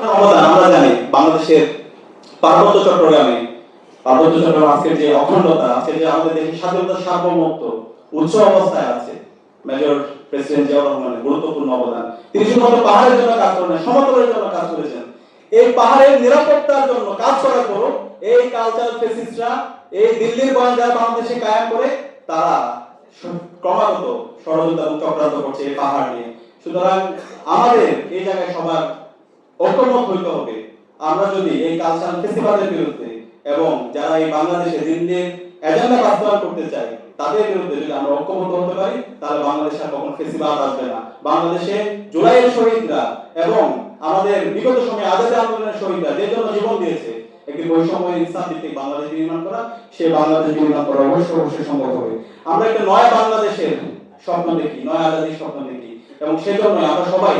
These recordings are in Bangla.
আমরা জানি বাংলাদেশের পার্বত্য চট্টগ্রামে, পার্বত্য চট্টগ্রাম আজকের যে অখণ্ডতা আজকে যে আমাদের দেশের স্বাধীনতা সার্বভৌমত্ব, উচ্চ অবস্থায় আছে, মেজর প্রেসিডেন্ট জিয়াউর রহমানের গুরুত্বপূর্ণ অবদান। তিনি শুধুমাত্র পাহাড়ের জন্য কাজ করেন সমতলের জন্য কাজ করেছেন। এই পাহাড়ের নিরাপত্তার জন্য কাজ করার পরও এই কালচারাল ফেসিস্টরা এই দিল্লির বয়ান যারা বাংলাদেশে কায়েম করে তারা ক্রমাগত ষড়যন্ত্র এবং চক্রান্ত করছে এই পাহাড় নিয়ে। সুতরাং আমাদের এই জায়গায় সবার ঐক্যমত হইতে হবে। আমরা যদি এই কালচারাল ফেস্টিভ্যালের বিরুদ্ধে এবং যারা এই বাংলাদেশে দিল্লির এজেন্ডা বাস্তবায়ন করতে চায়, তাদের বিরুদ্ধে যদি আমরা ঐক্যমত হতে পারি, তাহলে বাংলাদেশে আর কখনো ফেস্টিভ্যাল আসবে না। বাংলাদেশে জুলাইয়ের শহীদরা এবং আমাদের বিগত সময়ে আজাদী আন্দোলনের শহীদরা যে জন্য জীবন দিয়েছে, একটি বৈষম্য ইনসাফ ভিত্তিক বাংলাদেশ নির্মাণ করা, সে বাংলাদেশ নির্মাণ করা অবশ্যই অবশ্যই সম্ভব হবে। আমরা একটা নয়া বাংলাদেশের স্বপ্ন দেখি, নয়া আজাদির স্বপ্ন দেখি। এবং সেজন্য আমরা সবাই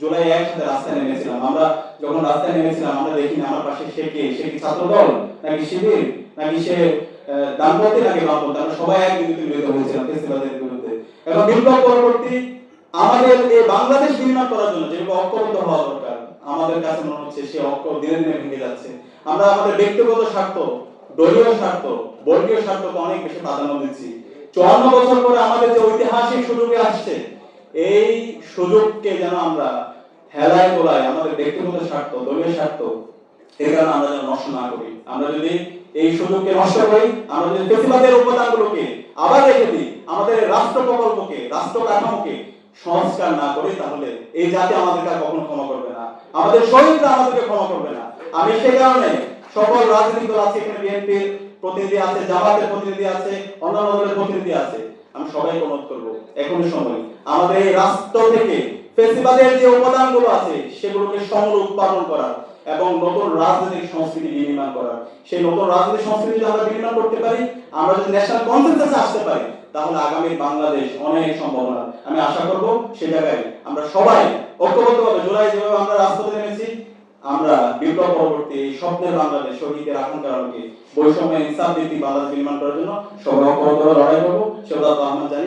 জুলাই একসাথে রাস্তায় নেমেছিলাম। আমরা যখন রাস্তায় নেমেছিলাম, আমরা দেখি না, আমার পাশে সে কে? সে কি ছাত্র দল নাকি শিবির? নাকি সে ডানপন্থী নাকি বামপন্থী? আমরা সবাই এক বিন্দুতে মিলিত হয়েছিলাম ফেস্টিভ্যালের বিরুদ্ধে। এবং বিপ্লব পরবর্তী আমাদের এই বাংলাদেশ নির্মাণ করার জন্য যেভাবে ঐক্যবদ্ধ হওয়া দরকার, আমাদের কাছে মনে হচ্ছে সে ঐক্য দিনে দিনে ভেঙে যাচ্ছে। আমরা আমাদের ব্যক্তিগত স্বার্থ, দলীয় স্বার্থ, বর্গীয় স্বার্থকে অনেক বেশি প্রাধান্য দিচ্ছি। চুয়ান্ন বছর পরে আমাদের যে ঐতিহাসিক সুযোগে আসছে এই সুযোগকে যেন আমরা হেলায় গোলায় আমাদের ব্যক্তিগত স্বার্থ দলীয় স্বার্থ এই কারণে আমরা যেন নষ্ট না করি। আমরা যদি এই সুযোগকে নষ্ট করি, আমরা যদি প্রতিবাদের উপাদানগুলোকে আবার রেখে দিই, আমাদের রাষ্ট্র প্রকল্পকে, রাষ্ট্র কাঠামোকে সংস্কার না করি, তাহলে এই জাতি আমাদেরকে কখনো ক্ষমা করবে না। আমাদের শহীদরা আমাদেরকে ক্ষমা করবে না। আমি সেই কারণে সকল রাজনৈতিক দল আছে, এখানে বিএনপির প্রতিনিধি আছে, জামাতের প্রতিনিধি আছে, অন্যান্য দলের প্রতিনিধি আছে। আমি সবাইকে অনুরোধ করব, এখনই সময়। আমাদের এই রাষ্ট্র থেকে ফেস্টিভ্যালের যে উপাদানগুলো আছে, সেগুলোকে সমর উৎপাদন করা এবং নতুন রাজনৈতিক সংস্কৃতি নির্মাণ করা। সেই নতুন রাজনৈতিক সংস্কৃতি যদি আমরা নির্মাণ করতে পারি, আমরা যদি ন্যাশনাল কনসেন্সাসে আসতে পারি, তাহলে আগামী বাংলাদেশ অনেক সম্ভাবনা। আমি আশা করব সে জায়গায় আমরা সবাই ঐক্যবদ্ধভাবে জুলাই যেভাবে আমরা রাজপথে নেমেছি আমরা বিপ্লব পরবর্তী স্বপ্নের বাংলাদেশ শহীদের আকাঙ্ক্ষার আলোকে বৈষম্য, ইনসাফ নীতি বাংলাদেশ নির্মাণ করার জন্য সবাই অপরত লড়াই করব। সেবা আহমদ জানি